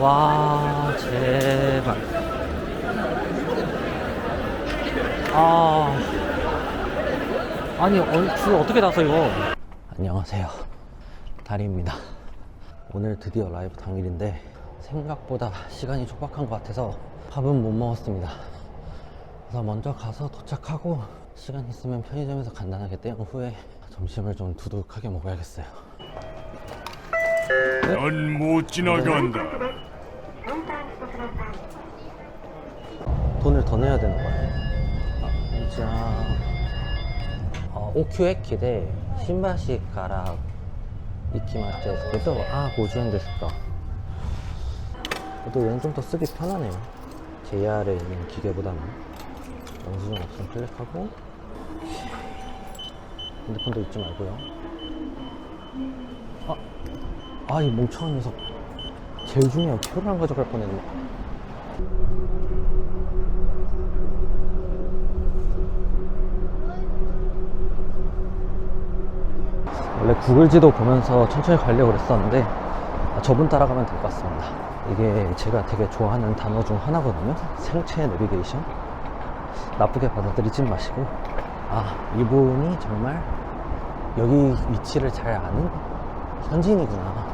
와 제발. 아. 아니 어, 줄 어떻게 나서 이거 안녕하세요. 다리입니다. 오늘 드디어 라이브 당일인데 생각보다 시간이 촉박한 것 같아서 밥은 못 먹었습니다. 그래서 먼저 가서 도착하고 시간 있으면 편의점에서 간단하게 때운 후에 점심을 좀 두둑하게 먹어야겠어요 넌 못 지나간다. 돈을 더 내야 되는 거예요. 아, 진짜. 어, 오큐에 기대 신바시 가라 이키마테 그래서 아 고주엔 됐을까. 그래도 얘는 좀 더 쓰기 편하네요. JR에 있는 기계보다는 영수증 옵션 클릭하고 핸드폰도 잊지 말고요. 아, 아 이 멍청한 녀석. 제일 중요한 표를 안 가져갈 뻔했네. 원래 구글 지도 보면서 천천히 가려고 그랬었는데 아, 저분 따라가면 될 것 같습니다. 이게 제가 되게 좋아하는 단어 중 하나거든요. 생체 내비게이션. 나쁘게 받아들이지 마시고 아 이분이 정말 여기 위치를 잘 아는 현지인이구나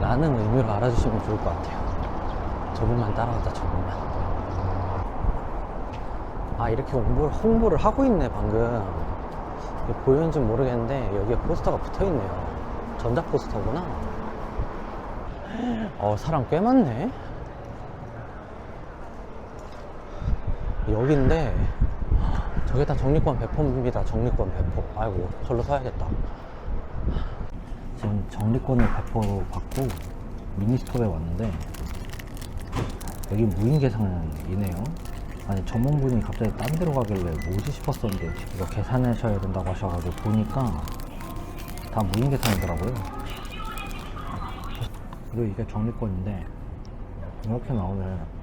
라는 의미로 알아주시면 좋을 것 같아요. 저분만 따라가자 저분만. 아 이렇게 홍보를, 홍보를 하고 있네 방금. 보이는지 모르겠는데 여기에 포스터가 붙어 있네요. 전자 포스터구나. 어, 사람 꽤 많네. 여기인데 저게 다 정리권 배포입니다. 정리권 배포. 아이고, 절로 서야겠다. 지금 정리권을 배포 받고 미니스톱에 왔는데 여기 무인 계산이네요. 아니 전문분이 갑자기 딴 데로 가길래 뭐지 싶었었는데 이거 계산하셔야 된다고 하셔가지고 보니까 다 무인 계산이더라고요. 그리고 이게 정리권인데 이렇게 나오면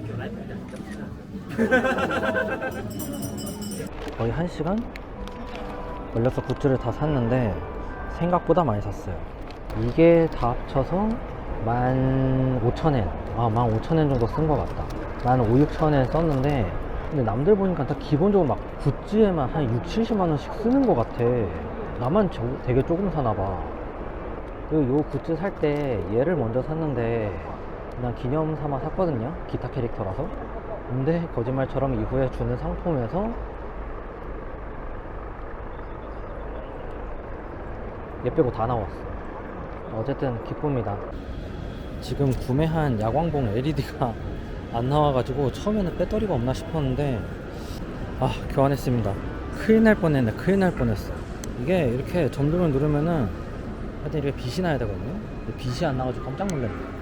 거의 1시간 걸려서 굿즈를 다 샀는데 생각보다 많이 샀어요. 이게 다 합쳐서 15,000엔. 아, 15,000엔 정도 쓴 것 같다. 나는 5, 6,000엔 썼는데 근데 남들 보니까 다 기본적으로 막 굿즈에만 한 6, 70만 원씩 쓰는 것 같아. 나만 저- 되게 조금 사나 봐. 그리고 요 굿즈 살 때 얘를 먼저 샀는데 그냥 기념 삼아 샀거든요. 기타 캐릭터라서. 근데 거짓말처럼 이후에 주는 상품에서 얘 빼고 다 나왔어. 어쨌든 기쁩니다. 지금 구매한 야광봉 LED가 안 나와가지고 처음에는 배터리가 없나 싶었는데 아 교환했습니다. 큰일 날 뻔했네. 큰일 날 뻔했어. 이게 이렇게 점등을 누르면은 하여튼 이렇게 빛이 나야 되거든요. 빛이 안 나가지고 깜짝 놀랐네.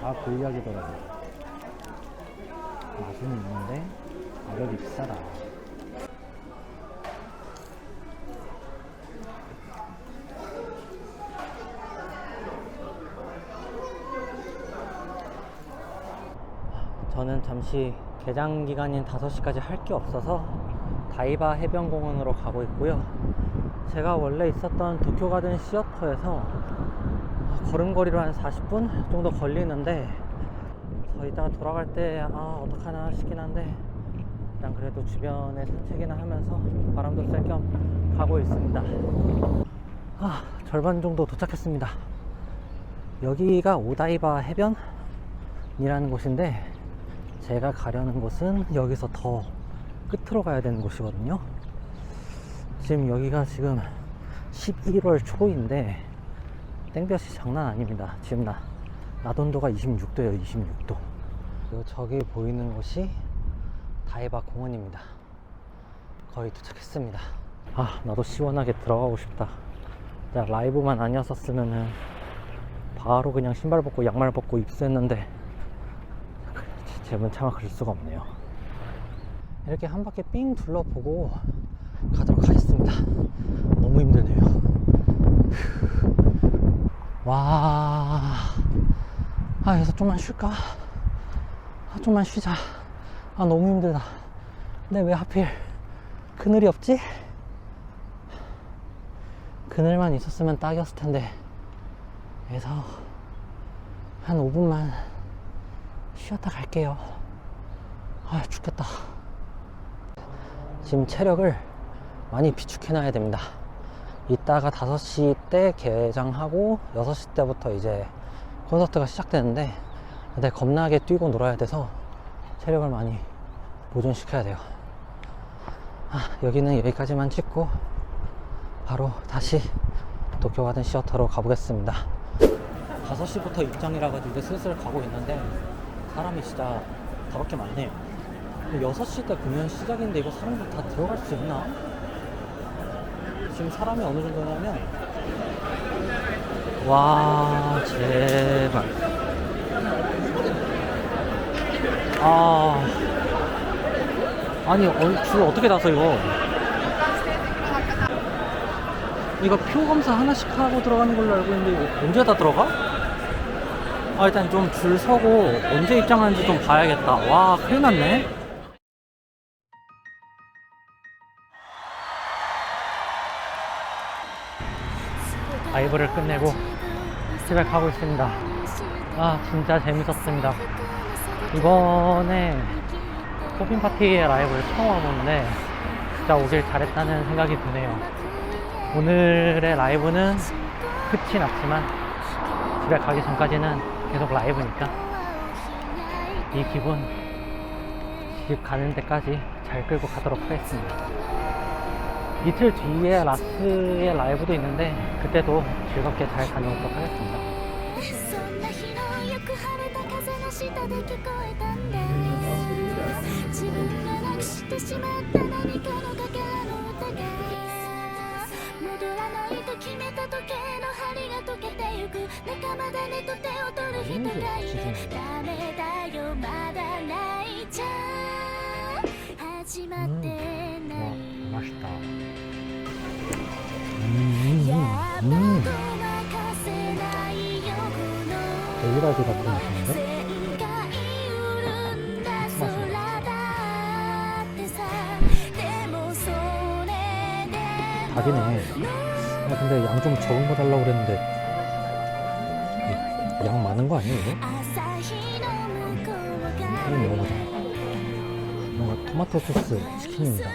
아, 그 이야기더라고. 맛은 있는데 가격이 비싸다. 저는 잠시 개장 기간인 5시까지 할 게 없어서 다이바 해변공원으로 가고 있고요. 제가 원래 있었던 도쿄 가든 시어터에서 걸음걸이로 한 40분 정도 걸리는데 저 이따가 돌아갈 때 아 어떡하나 싶긴 한데 일단 그래도 주변에 산책이나 하면서 바람도 쐴 겸 가고 있습니다 아 절반 정도 도착했습니다 여기가 오다이바 해변이라는 곳인데 제가 가려는 곳은 여기서 더 끝으로 가야 되는 곳이거든요. 지금 여기가 지금 11월 초인데 땡볕이 장난 아닙니다. 지금 나 나돈도가 26도예요. 26도. 그리고 저기 보이는 곳이 다이바 공원입니다. 거의 도착했습니다. 아, 나도 시원하게 들어가고 싶다. 자, 라이브만 아니었었으면은 바로 그냥 신발 벗고 양말 벗고 입수했는데 제 문차가 그럴 수가 없네요. 이렇게 한 바퀴 삥 둘러보고 가도록 하겠습니다. 너무 힘드네요. 와, 아, 여기서 좀만 쉴까? 아, 좀만 쉬자. 아, 너무 힘들다. 근데 왜 하필 그늘이 없지? 그늘만 있었으면 딱이었을 텐데. 그래서 한 5분만 쉬었다 갈게요. 아, 죽겠다. 지금 체력을 많이 비축해놔야 됩니다. 이따가 5시 때 개장하고 6시 때부터 이제 콘서트가 시작되는데 근데 겁나게 뛰고 놀아야 돼서 체력을 많이 보존시켜야 돼요. 아, 여기는 여기까지만 찍고 바로 다시 도쿄 가든 시어터로 가보겠습니다. 5시부터 입장이라 가지고 이제 슬슬 가고 있는데 사람이 진짜 더럽게 많네요. 6시 때 공연 시작인데 이거 사람들 다 들어갈 수 있나? 지금 사람이 어느 정도냐면 와 제발 아 아니 어, 줄 어떻게 다서 이거 이거 표 검사 하나씩 하고 들어가는 걸로 알고 있는데 이거 언제 다 들어가? 아 일단 좀 줄 서고 언제 입장하는지 좀 봐야겠다 와 큰일 났네 라이브를 끝내고 집에 가고 있습니다. 아, 진짜 재밌었습니다. 이번에 호빈 파티의 라이브를 처음 와보는데 진짜 오길 잘했다는 생각이 드네요. 오늘의 라이브는 끝이 났지만 집에 가기 전까지는 계속 라이브니까 이 기분 집 가는 데까지 잘 끌고 가도록 하겠습니다. 이틀 뒤에 라스의 라이브도 있는데 그때도 즐겁게 잘 다녀오도록 하겠습니다. ダメだよまだ泣いちゃ始まってな 와, い 맛있다. やっぱ 음, ご 음. まかせないよこの 데일라드 같은 맛인데? 全が潤んだ空だってさでもそれで 닭이네. 아, 근데 양 좀 적은 거 달라고 그랬는데 이- 양 많은 거 아니에요? 이거? 이거 먹어보자. 뭔가 토마토 소스 치킨입니다.